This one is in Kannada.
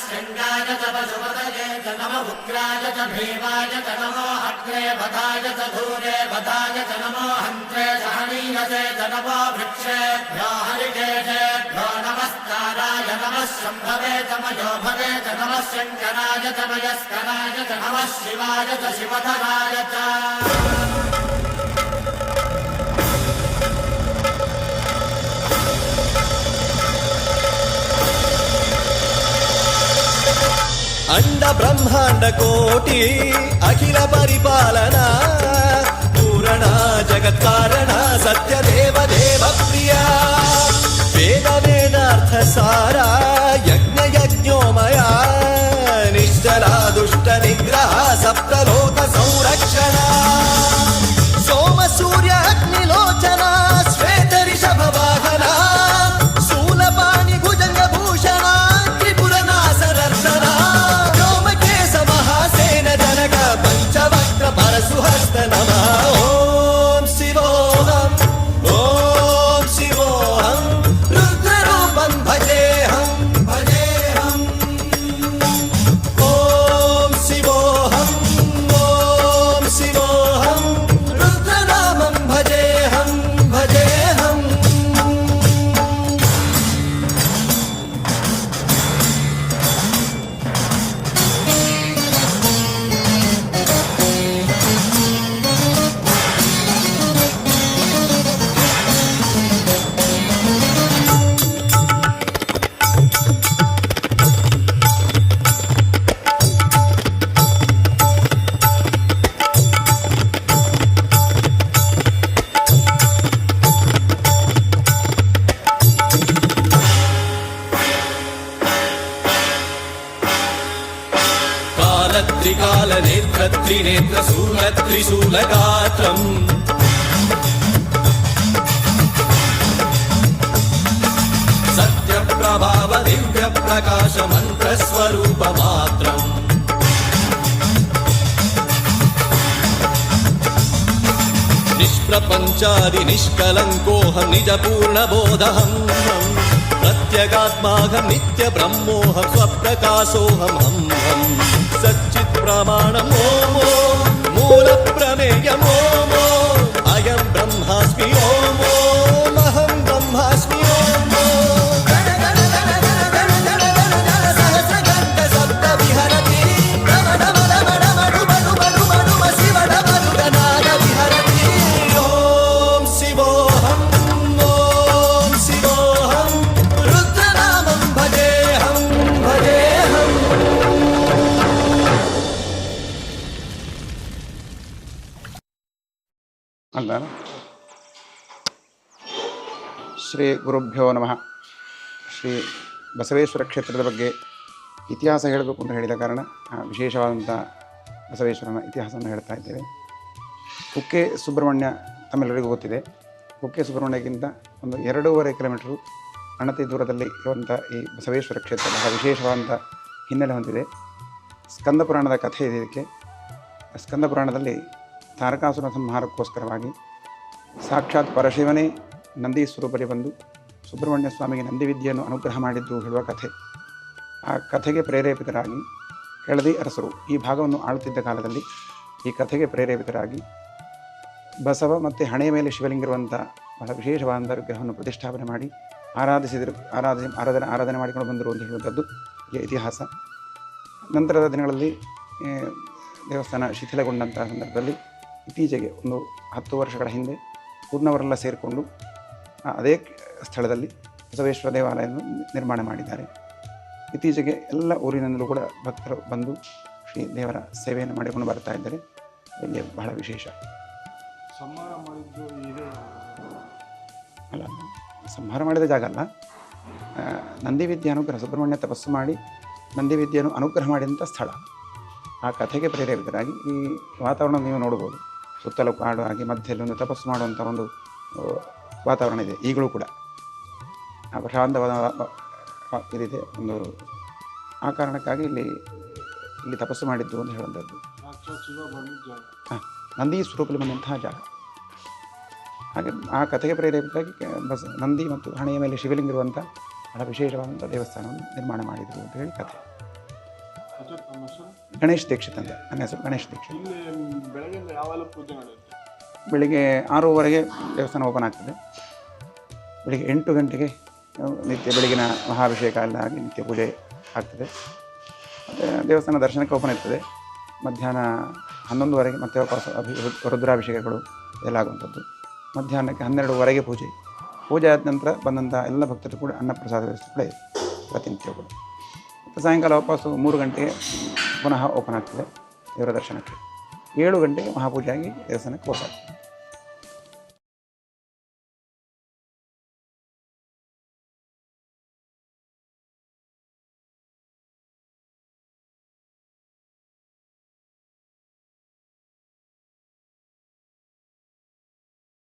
शृङ्गाय च पशुपतये च नम उग्राय च भीमाय च नमो अग्रे वधाय च धूरे वधाय च नमो हन्त्रे च हनीयसे च नमो वृक्षेभ्यो हरिकेशेभ्यो नमस्काराय नमः शम्भवे च मयो भवे च नमः शङ्कराय च मयस्कराय च नमः शिवाय च शिवधराय च అండ బ్రహ్మాండ కోటి అఖిల పరిపాలన పూరణ జగత్కారణ సత్యదేవ దేవ ప్రియా. వేద त्रिनेत्रसूलत्रिशूलगात्रम् सत्यप्रभाव दिव्यप्रकाशमन्त्रस्वरूपमात्रम् निष्प्रपञ्चादिनिष्कलङ्कोऽहं निजपूर्णबोधहम् प्रत्यगात्माहं नित्यब्रह्मोऽहं स्वप्रकाशोऽहम् हं हं सच्चित्प्रमाणमोमो मूलप्रमेयमोमो अयं ಶ್ರೀ ಗುರುಭ್ಯೋ ನಮಃ. ಶ್ರೀ ಬಸವೇಶ್ವರ ಕ್ಷೇತ್ರದ ಬಗ್ಗೆ ಇತಿಹಾಸ ಹೇಳಬೇಕು ಅಂತ ಹೇಳಿದ ಕಾರಣ ವಿಶೇಷವಾದಂಥ ಬಸವೇಶ್ವರನ ಇತಿಹಾಸವನ್ನು ಹೇಳ್ತಾ ಇದ್ದೇವೆ. ಕುಕ್ಕೆ ಸುಬ್ರಹ್ಮಣ್ಯ ತಮ್ಮೆಲ್ಲರಿಗೂ ಗೊತ್ತಿದೆ. ಕುಕ್ಕೆ ಸುಬ್ರಹ್ಮಣ್ಯಕ್ಕಿಂತ ಒಂದು ಎರಡೂವರೆ ಕಿಲೋಮೀಟರು ಅಣತಿ ದೂರದಲ್ಲಿ ಇರುವಂಥ ಈ ಬಸವೇಶ್ವರ ಕ್ಷೇತ್ರ ಬಹಳ ವಿಶೇಷವಾದಂಥ ಹಿನ್ನೆಲೆ ಹೊಂದಿದೆ. ಸ್ಕಂದ ಪುರಾಣದ ಕಥೆ ಇದೆ ಇದಕ್ಕೆ. ಸ್ಕಂದ ಪುರಾಣದಲ್ಲಿ ತಾರಕಾಸುರ ಸಂಹಾರಕ್ಕೋಸ್ಕರವಾಗಿ ಸಾಕ್ಷಾತ್ ಪರಶಿವನೇ ನಂದಿ ಸ್ವರೂಪದಲ್ಲಿ ಬಂದು ಸುಬ್ರಹ್ಮಣ್ಯ ಸ್ವಾಮಿಗೆ ನಂದಿ ವಿದ್ಯೆಯನ್ನು ಅನುಗ್ರಹ ಮಾಡಿದ್ದು ಹೇಳುವ ಕಥೆ. ಆ ಕಥೆಗೆ ಪ್ರೇರೇಪಿತರಾಗಿ ಕೆಳದಿ ಅರಸರು ಈ ಭಾಗವನ್ನು ಆಳುತ್ತಿದ್ದ ಕಾಲದಲ್ಲಿ ಈ ಕಥೆಗೆ ಪ್ರೇರೇಪಿತರಾಗಿ ಬಸವ ಮತ್ತು ಹಣೆಯ ಮೇಲೆ ಶಿವಲಿಂಗಿರುವಂಥ ಬಹಳ ವಿಶೇಷವಾದ ವಿಗ್ರಹವನ್ನು ಪ್ರತಿಷ್ಠಾಪನೆ ಮಾಡಿ ಆರಾಧಿಸಿದರು. ಆರಾಧನೆ ಆರಾಧನೆ ಆರಾಧನೆ ಮಾಡಿಕೊಂಡು ಬಂದರು ಅಂತ ಹೇಳುವಂಥದ್ದು ಇತಿಹಾಸ. ನಂತರದ ದಿನಗಳಲ್ಲಿ ದೇವಸ್ಥಾನ ಶಿಥಿಲಗೊಂಡಂತಹ ಸಂದರ್ಭದಲ್ಲಿ ಇತ್ತೀಚೆಗೆ ಒಂದು ಹತ್ತು ವರ್ಷಗಳ ಹಿಂದೆ ಪೂರ್ಣವರೆಲ್ಲ ಸೇರಿಕೊಂಡು ಅದೇ ಸ್ಥಳದಲ್ಲಿ ಬಸವೇಶ್ವರ ದೇವಾಲಯವನ್ನು ನಿರ್ಮಾಣ ಮಾಡಿದ್ದಾರೆ. ಇತ್ತೀಚೆಗೆ ಎಲ್ಲ ಊರಿನಿಂದಲೂ ಕೂಡ ಭಕ್ತರು ಬಂದು ಶ್ರೀ ದೇವರ ಸೇವೆಯನ್ನು ಮಾಡಿಕೊಂಡು ಬರ್ತಾ ಇದ್ದಾರೆ. ಇಲ್ಲಿ ಬಹಳ ವಿಶೇಷ. ಸಂಹಾರ ಮಾಡಿದ್ದು ಇದೆ. ಅಲ್ಲ ಸಂಹಾರ ಮಾಡಿದ ಜಾಗ ಅಲ್ಲ. ನಂದಿ ವಿದ್ಯೆ ಅನುಗ್ರಹ ಸುಬ್ರಹ್ಮಣ್ಯ ತಪಸ್ಸು ಮಾಡಿ ನಂದಿ ವಿದ್ಯೆಯನ್ನು ಅನುಗ್ರಹ ಮಾಡಿದಂಥ ಸ್ಥಳ. ಆ ಕಥೆಗೆ ಪ್ರೇರೇಪಿತರಾಗಿ ಈ ವಾತಾವರಣ ನೀವು ನೋಡ್ಬೋದು ಸುತ್ತಲೂ ಕಾಡು ಆಗಿ ಮಧ್ಯದಲ್ಲಿ ಒಂದು ತಪಸ್ಸು ಮಾಡುವಂಥ ಒಂದು ವಾತಾವರಣ ಇದೆ ಈಗಲೂ ಕೂಡ. ಪ್ರಶಾಂತವಾದ ಇದಿದೆ. ಒಂದು ಆ ಕಾರಣಕ್ಕಾಗಿ ಇಲ್ಲಿ ಇಲ್ಲಿ ತಪಸ್ಸು ಮಾಡಿದ್ದು ಅಂತ ಹೇಳುವಂಥದ್ದು. ಹಾಂ ನಂದಿ ಸ್ವರೂಪದಲ್ಲಿ ಬಂದಂತಹ ಜಾಗ. ಹಾಗೆ ಆ ಕಥೆಗೆ ಪ್ರೇರೇಪಿತಾಗಿ ಬಸ್ ನಂದಿ ಮತ್ತು ಹಣೆಯ ಮೇಲೆ ಶಿವಲಿಂಗ ಇರುವಂಥ ಬಹಳ ವಿಶೇಷವಾದಂಥ ದೇವಸ್ಥಾನವನ್ನು ನಿರ್ಮಾಣ ಮಾಡಿದರು ಅಂತ ಹೇಳಿ ಕಥೆ. ಗಣೇಶ್ ದೀಕ್ಷಿತ್ ಅಂತ ನನ್ನ ಹೆಸರು ಗಣೇಶ್ ದೀಕ್ಷಿತ್. ಬೆಳಿಗ್ಗೆ ಆರೂವರೆಗೆ ದೇವಸ್ಥಾನ ಓಪನ್ ಆಗ್ತದೆ. ಬೆಳಿಗ್ಗೆ ಎಂಟು ಗಂಟೆಗೆ ನಿತ್ಯ ಬೆಳಗಿನ ಮಹಾಭಿಷೇಕ ಎಲ್ಲ ಆಗಿ ನಿತ್ಯ ಪೂಜೆ ಆಗ್ತದೆ. ಮತ್ತು ದೇವಸ್ಥಾನ ದರ್ಶನಕ್ಕೆ ಓಪನ್ ಇರ್ತದೆ. ಮಧ್ಯಾಹ್ನ ಹನ್ನೊಂದುವರೆಗೆ ಮತ್ತೆ ವಾಪಸ್ ಅಭಿ, ರುದ್ರಾಭಿಷೇಕಗಳು ಎಲ್ಲ ಆಗುವಂಥದ್ದು. ಮಧ್ಯಾಹ್ನಕ್ಕೆ ಹನ್ನೆರಡುವರೆಗೆ ಪೂಜೆ. ಪೂಜೆ ಆದ ನಂತರ ಬಂದಂಥ ಎಲ್ಲ ಭಕ್ತರು ಕೂಡ ಅನ್ನಪ್ರಸಾದ ವ್ಯವಸ್ಥೆ ಕೂಡ ಇದೆ ಪ್ರತಿನಿತ್ಯ ಕೂಡ. ಮತ್ತು ಸಾಯಂಕಾಲ ವಾಪಸ್ಸು ಮೂರು ಗಂಟೆಗೆ ಪುನಃ ಓಪನ್ ಆಗ್ತದೆ ದೇವರ ದರ್ಶನಕ್ಕೆ. ಏಳು ಗಂಟೆಗೆ ಮಹಾಪೂಜೆ ಆಗಿ ದೇವಸ್ಥಾನಕ್ಕೆ ಓಪನ್ ಆಗ್ತದೆ